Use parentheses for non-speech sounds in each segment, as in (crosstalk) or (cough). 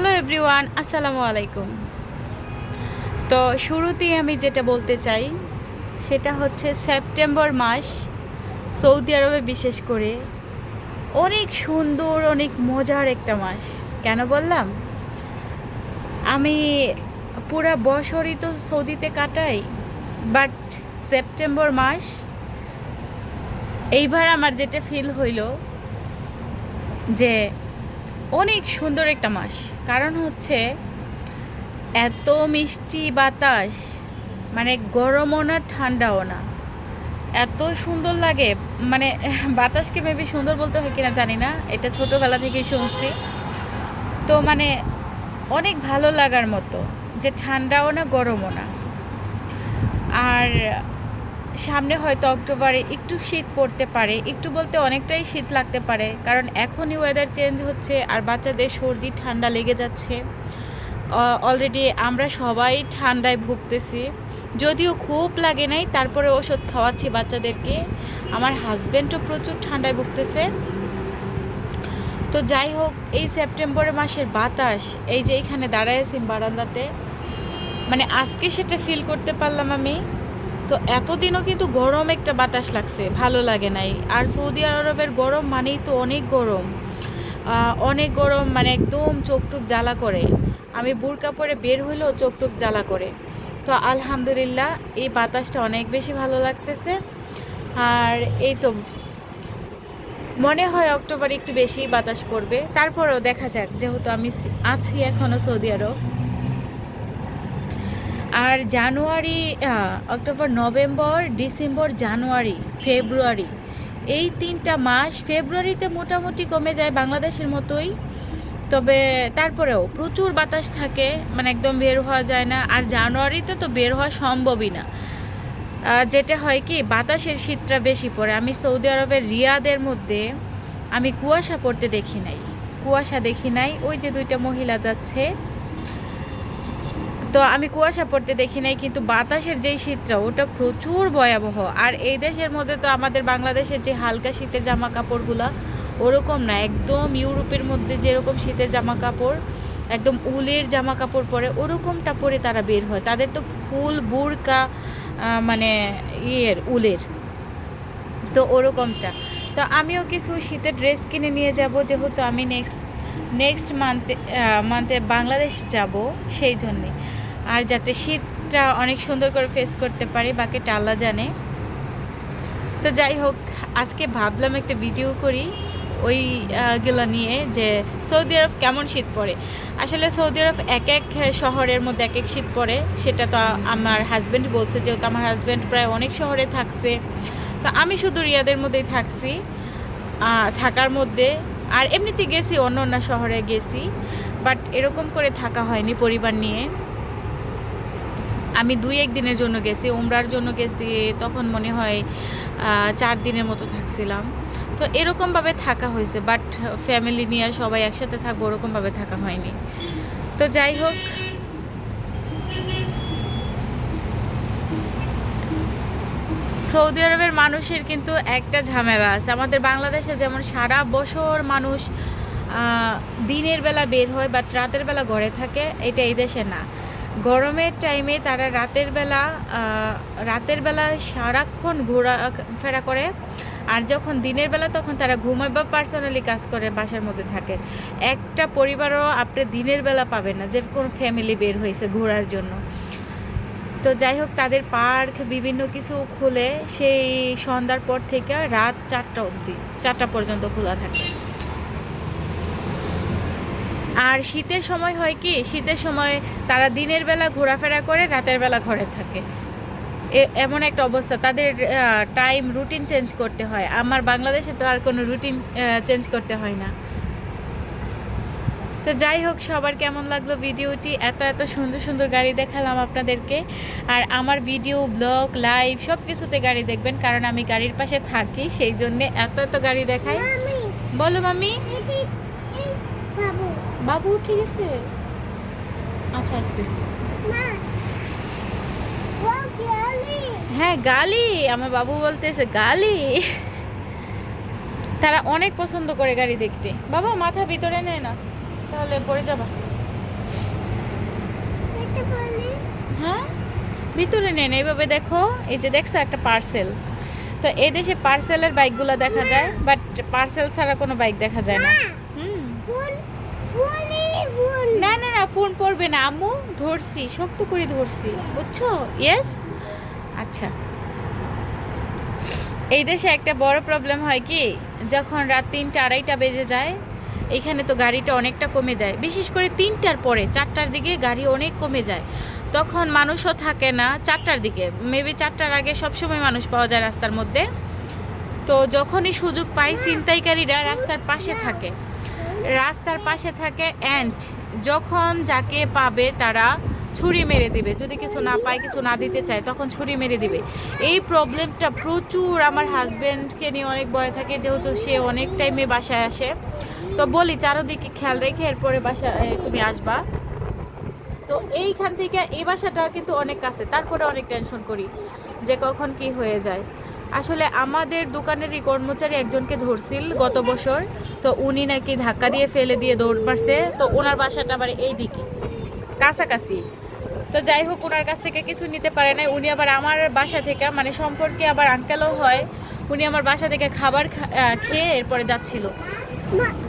Hello everyone, আসসালামু আলাইকুম। তো শুরুতেই আমি যেটা বলতে চাই, সেটা হচ্ছে সেপ্টেম্বর মাস সৌদি আরবে বিশেষ করে অনেক সুন্দর, অনেক মজার একটা মাস। কেন বললাম? আমি পুরা বছরই তো সৌদিতে কাটাই বাট সেপ্টেম্বর মাস এইবার আমার যেটা ফিল হইল যে অনেক সুন্দর একটা মাস। কারণ হচ্ছে এত মিষ্টি বাতাস মানে গরমও না, ঠান্ডাও না। এত সুন্দর লাগে মানে (laughs) বাতাসকে মেবি সুন্দর বলতে হয় কিনা জানি না, এটা ছোটোবেলা থেকেই শুনছি। তো মানে অনেক ভালো লাগার মতো, যে ঠান্ডাও না, গরমও না। আর সামনে হয়তো অক্টোবরে একটু শীত পড়তে পারে, একটু বলতে অনেকটাই শীত লাগতে পারে, কারণ এখনই ওয়েদার চেঞ্জ হচ্ছে আর বাচ্চাদের সর্দি ঠান্ডা লেগে যাচ্ছে। অলরেডি আমরা সবাই ঠান্ডায় ভুগতেছি। যদিও খুব লাগে নাই, তারপরে ওষুধ খাওয়াচ্ছি বাচ্চাদেরকে। আমার হাজব্যান্ডও প্রচুর ঠান্ডায় ভুগতেছে। তো যাই হোক, এই সেপ্টেম্বর মাসের বাতাস, এই যে এখানে দাঁড়ায় আছি বারান্দাতে মানে আজকে সেটা ফিল করতে পারলাম আমি। তো এতদিনও কিন্তু গরম একটা বাতাস লাগছে, ভালো লাগে নাই। আর সৌদি আরবের গরম মানেই তো অনেক গরম। অনেক গরম মানে একদম চোখটুক জ্বালা করে। আমি বুরকা পরে বের হইলেও চোখটুক জ্বালা করে। তো আলহামদুলিল্লাহ, এই বাতাসটা অনেক বেশি ভালো লাগতেছে। আর এই তো মনে হয় অক্টোবরে একটু বেশি বাতাস পড়বে। তারপরেও দেখা যাক, যেহেতু আমি আছি এখনও সৌদি আরব। আর January October, November, December, January, February. এই তিনটা মাস ফেব্রুয়ারিতে মোটামুটি কমে যায় বাংলাদেশের মতোই। তবে তারপরেও প্রচুর বাতাস থাকে মানে একদম বের হওয়া যায় না। আর জানুয়ারিতে তো বের হওয়া সম্ভবই না। যেটা হয় কি, বাতাসের শীতটা বেশি পড়ে। আমি সৌদি আরবের রিয়াদের মধ্যে, আমি কুয়াশা পড়তে দেখি নাই। কুয়াশা দেখি নাই, ওই যে দুইটা মহিলা যাচ্ছে। তো আমি কুয়াশা পড়তে দেখি নাই, কিন্তু বাতাসের যেই শীতটা, ওটা প্রচুর ভয়াবহ। আর এই দেশের মধ্যে তো আমাদের বাংলাদেশের যে হালকা শীতের জামা কাপড়গুলা ওরকম না। একদম ইউরোপের মধ্যে যেরকম শীতের জামা কাপড় একদম উলের জামা কাপড় পরে, ওরকমটা পরে তারা বের হয়। তাদের তো ফুল, বুরকা মানে ইয়ের, উলের। তো ওরকমটা। তো আমিও কিছু শীতের ড্রেস কিনে নিয়ে যাব, যেহেতু আমি নেক্সট নেক্সট মান্থে মান্থে বাংলাদেশ যাব, সেই জন্যে। আর যাতে শীতটা অনেক সুন্দর করে ফেস করতে পারি, বাকিটা আল্লাহ জানে। তো যাই হোক, আজকে ভাবলাম একটা ভিডিও করি ওই গুলো নিয়ে যে সৌদি আরব কেমন শীত পড়ে। আসলে সৌদি আরব এক এক শহরের মধ্যে এক এক শীত পড়ে, সেটা তো আমার হাজব্যান্ড বলছে, যেহেতু আমার হাজব্যান্ড প্রায় অনেক শহরে থাকছে। তো আমি শুধু রিয়াদের মধ্যেই থাকছি থাকার মধ্যে। আর এমনিতে গেছি অন্য অন্য শহরে গেছি বাট এরকম করে থাকা হয়নি পরিবার নিয়ে। আমি দুই এক দিনের জন্য গেছি, উমরার জন্য গেছি, তখন মনে হয় চার দিনের মতো থাকছিলাম। তো এরকমভাবে থাকা হয়েছে বাট ফ্যামিলি নিয়ে সবাই একসাথে থাকব ওরকমভাবে থাকা হয়নি। তো যাই হোক। সৌদি আরবের মানুষের কিন্তু একটা ঝামেলা আছে। আমাদের বাংলাদেশে যেমন সারা বছর মানুষ দিনের বেলা বের হয় বাট রাতের বেলা ঘরে থাকে, এটা এই দেশে না। গরমের টাইমে তারা রাতের বেলা রাতের বেলা সারাক্ষণ ঘোরা, ফেরা করে। আর যখন দিনের বেলা তখন তারা ঘুমায় বা পার্সোনালি কাজ করে, বাসার মধ্যে থাকে। একটা পরিবারও আপনি দিনের বেলা পাবেন না, যে কোনো ফ্যামিলি বের হয়েছে ঘোরার জন্য। তো যাই হোক, তাদের পার্ক, বিভিন্ন কিছু খুলে সেই সন্ধ্যার পর থেকে রাত চারটা অবধি, চারটা পর্যন্ত খোলা থাকে। আর শীতের সময় হয় কি শীতের সময় তারা দিনের বেলা ঘোরাফেরা করে রাতের বেলা ঘরে থাকে। এ- এমন একটা অবস্থা। তাদের টাইম রুটিন চেঞ্জ করতে হয়। আমার বাংলাদেশে তো আর কোনো রুটিন চেঞ্জ করতে হয় না। তো যাই হোক সবার কেমন লাগল ভিডিওটি? এত এত সুন্দর সুন্দর গাড়ি দেখালাম আপনাদেরকে। আর আমার ভিডিও ব্লগ লাইভ সব কিছুতে গাড়ি দেখবেন কারণ আমি গাড়ির পাশে থাকি সেই জন্যে এত এত গাড়ি দেখাই। বলো মামি। বাবু ঠিক আছে আচ্ছা আসতেছি। হ্যাঁ গালি। আমার বাবু বলতেছে গালি। তারা অনেক পছন্দ করে গাড়ি দেখতে। বাবা মাথা ভিতরে নেয় না তাহলে পড়ে যাবা। হ্যাঁ? ভিতরে নেন এইভাবে দেখো। এই যে দেখছ একটা পার্সেল তো এই দেশে পার্সেলের বাইকগুলো দেখা যায় বাট পার্সেল ছাড়া কোনো বাইক দেখা যায় না। হুম। না না না ফোন পড়বে না আম্মু ধরছি শক্ত করে ধরছি বুঝছ? ইয়েস আচ্ছা। এই দেশে একটা বড় প্রবলেম হয় কি যখন রাত তিনটা আড়াইটা বেজে যায় এইখানে তো গাড়িটা অনেকটা কমে যায়। বিশেষ করে তিনটার পরে চারটার দিকে গাড়ি অনেক কমে যায়। তখন মানুষও থাকে না চারটার দিকে। মেবি চারটার আগে সবসময় মানুষ পাওয়া যায় রাস্তার মধ্যে। তো যখনই সুযোগ পায় ছিনতাইকারীরা রাস্তার পাশে থাকে। রাস্তার পাশে থাকে অ্যান্ট যখন যাকে পাবে তারা ছুরি মেরে দিবে। যদি কিছু না পায়, কিছু না দিতে চায়, তখন ছুরি মেরে দিবে। এই প্রবলেমটা প্রচুর আমার হাজব্যান্ডকে নিয়ে অনেক ভয় থাকে, যেহেতু সে অনেক টাইমে বাসায় আসে। তো বলি, চারোদিকে খেয়াল রেখে এরপরে বাসা তুমি আসবা। তো এইখান থেকে এই বাসাটা কিন্তু অনেক কাছে, তারপরে অনেক টেনশন করি, যে কখন কি হয়ে যায়। আসলে আমাদের দোকানেরই কর্মচারী একজনকে ধরছিল গত বছর, তো উনি নাকি ধাক্কা দিয়ে ফেলে দিয়ে দৌড় মারছে। তো ওনার বাসাটা আবার এই দিকে, কাছাকাছি। তো যাই হোক ওনার কাছ থেকে কিছু নিতে পারে না উনি আবার আমার বাসা থেকে মানে সম্পর্কে আবার আঙ্কেলও হয়, উনি আমার বাসা থেকে খাবার খেয়ে এরপরে যাচ্ছিল।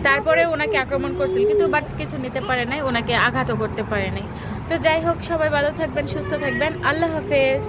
তারপরে ওনাকে আক্রমণ করছিল, কিন্তু বাট কিছু নিতে পারে নাই, ওনাকে আঘাতও করতে পারে নাই। তো যাই হোক, সবাই ভালো থাকবেন, সুস্থ থাকবেন। আল্লাহ হাফেজ।